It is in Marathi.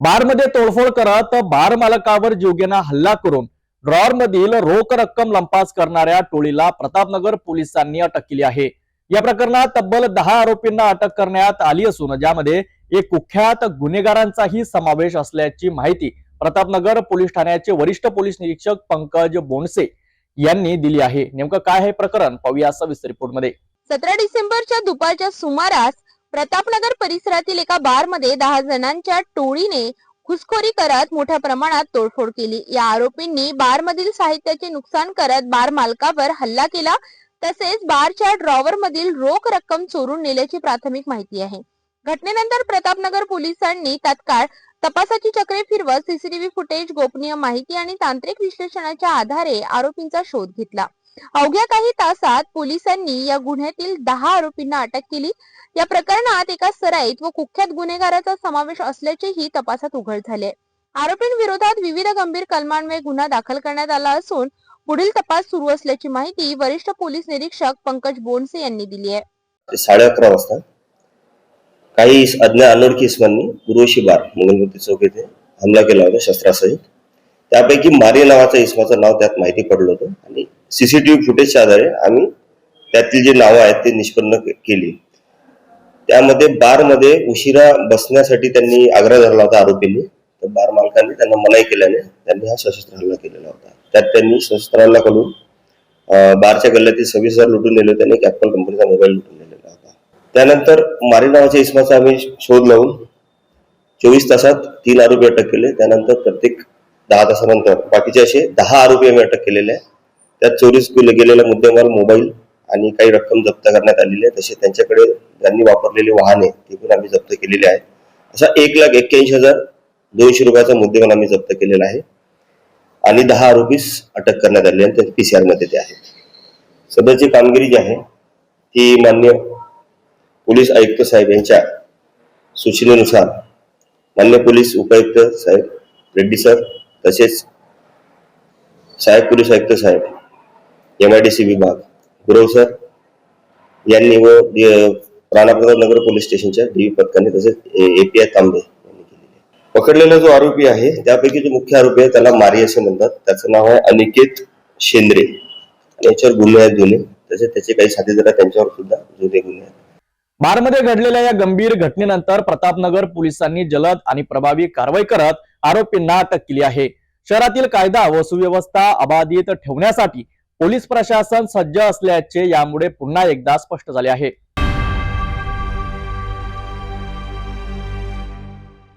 बारमध्ये तोडफोड करत बार मालकावर जीवघेणा हल्ला करून ड्रॉर मधील रोख रक्कम लंपास करणाऱ्या टोळीला प्रतापनगर पोलिसांनी अटक केली आहे. या प्रकरणात तब्बल दहा आरोपींना अटक करण्यात आली असून ज्यामध्ये एक कुख्यात गुन्हेगारांचाही समावेश असल्याची माहिती प्रतापनगर पोलीस ठाण्याचे वरिष्ठ पोलीस निरीक्षक पंकज बोनसे यांनी दिली आहे. नेमकं काय हे प्रकरण पाहूया सविस्तर रिपोर्टमध्ये. सतरा डिसेंबरच्या दुपारच्या सुमारास प्रतापनगर परिसरातील एका बारमध्ये दहा जणांच्या टोळीने घुसखोरी करत मोठ्या प्रमाणात तोडफोड केली. या आरोपींनी बारमधील साहित्याचे नुकसान करत बार मालकावर हल्ला केला. तसेच बारच्या ड्रॉवर मधील रोख रक्कम चोरून नेल्याची प्राथमिक माहिती आहे. घटनेनंतर प्रतापनगर पोलिसांनी तात्काळ तपासाची चक्रे फिरवत सीसीटीव्ही फुटेज गोपनीय माहिती आणि तांत्रिक विश्लेषणाच्या आधारे आरोपींचा शोध घेतला. अवघ्या काही तासात पोलिसांनी या गुन्ह्यातील दहा आरोपींना अटक केली. या प्रकरणात एका सराईत व कुख्यात गुन्हेगाराचा समावेश असल्याचेही तपासात उघड झाले. आरोपींविरोधात विविध गंभीर कलमांमुळे गुन्हा दाखल करण्यात आला असून पुढील तपास सुरू असल्याची माहिती वरिष्ठ पोलीस निरीक्षक पंकज बोनसे यांनी दिली आहे. साडे अकरा वाजता काही अज्ञात अनोळखी इसमांनी उर्वशी बार मंगलमूर्ती चौक येथे हमला केला होता शस्त्रासहित. त्यापैकी मारी नावाचा इसमाचं नाव त्यात माहिती पडलं होतं. आणि सीसीटीव्ही फुटेजच्या आधारे आम्ही त्यातील जे नावं आहेत ते निष्पन्न केली. त्यामध्ये बारमध्ये उशिरा बसण्यासाठी त्यांनी आग्रह धरला होता आरोपींनी. तर बार मालकांनी त्यांना मनाई केल्याने त्यांनी हा सशस्त्र हल्ला केलेला होता. त्यात त्यांनी सशस्त्र हल्ला करून बारच्या गल्ल्यातील सव्वीस हजार लुटून नेले. होते आणि कॅपिटल कंपनीचा मोबाईल लुटून नेलेला होता. त्यानंतर मारी नावाच्या इसमाचा आम्ही शोध लावून चोवीस तासात तीन आरोपी अटक केले. त्यानंतर प्रत्येक दहा तासानंतर बाकीचे असे दहा आरोपी आम्ही अटक केलेले आहे त्यात चोरीस गेलेला मुद्देमाल मोबाईल आणि काही रक्कम जप्त करण्यात आलेली आहे. तसे त्यांच्याकडे ज्यांनी वापरलेले वाहने ते पण आम्ही जप्त केलेले आहेत. असा एक लाख एक्क्याऐंशी हजार दोनशे रुपयाचा मुद्देमाल आम्ही जप्त केलेला आहे. आणि दहा आरोपीस अटक करण्यात आली आणि ते पीसीआरमध्ये ते आहेत. सध्याची कामगिरी जी आहे ती मान्य पोलीस आयुक्त साहेब यांच्या सूचनेनुसार मान्य पोलीस उपायुक्त साहेब रेड्डी सर तसेच साहेब पोलीस आयुक्त साहेब एम आय डी सी विभाग गुरव सर यांनी व राणाप्रताप नगर पोलीस स्टेशनच्या डीव्ही पथकाने तसेच एपीआय तांबे यांनी केलेली पकडलेला जो आरोपी आहे त्यापैकी जो मुख्य आरोपी आहे त्याला मारी असे म्हणतात. त्याचं नाव आहे अनिकेत शेंद्रे. याच्यावर गुन्हे आहेत गुन्हे तसेच त्याचे काही साथीदार आहेत, त्यांच्यावर सुद्धा जुने गुन्हे आहेत. बारमध्ये घडलेल्या या गंभीर घटनेनंतर प्रतापनगर पोलिसांनी जलद आणि प्रभावी कारवाई करत आरोपींना अटक केली आहे. शहरातील कायदा व सुव्यवस्था अबाधित ठेवण्यासाठी पोलीस प्रशासन सज्ज असल्याचे यामुळे पुन्हा एकदा स्पष्ट झाले आहे.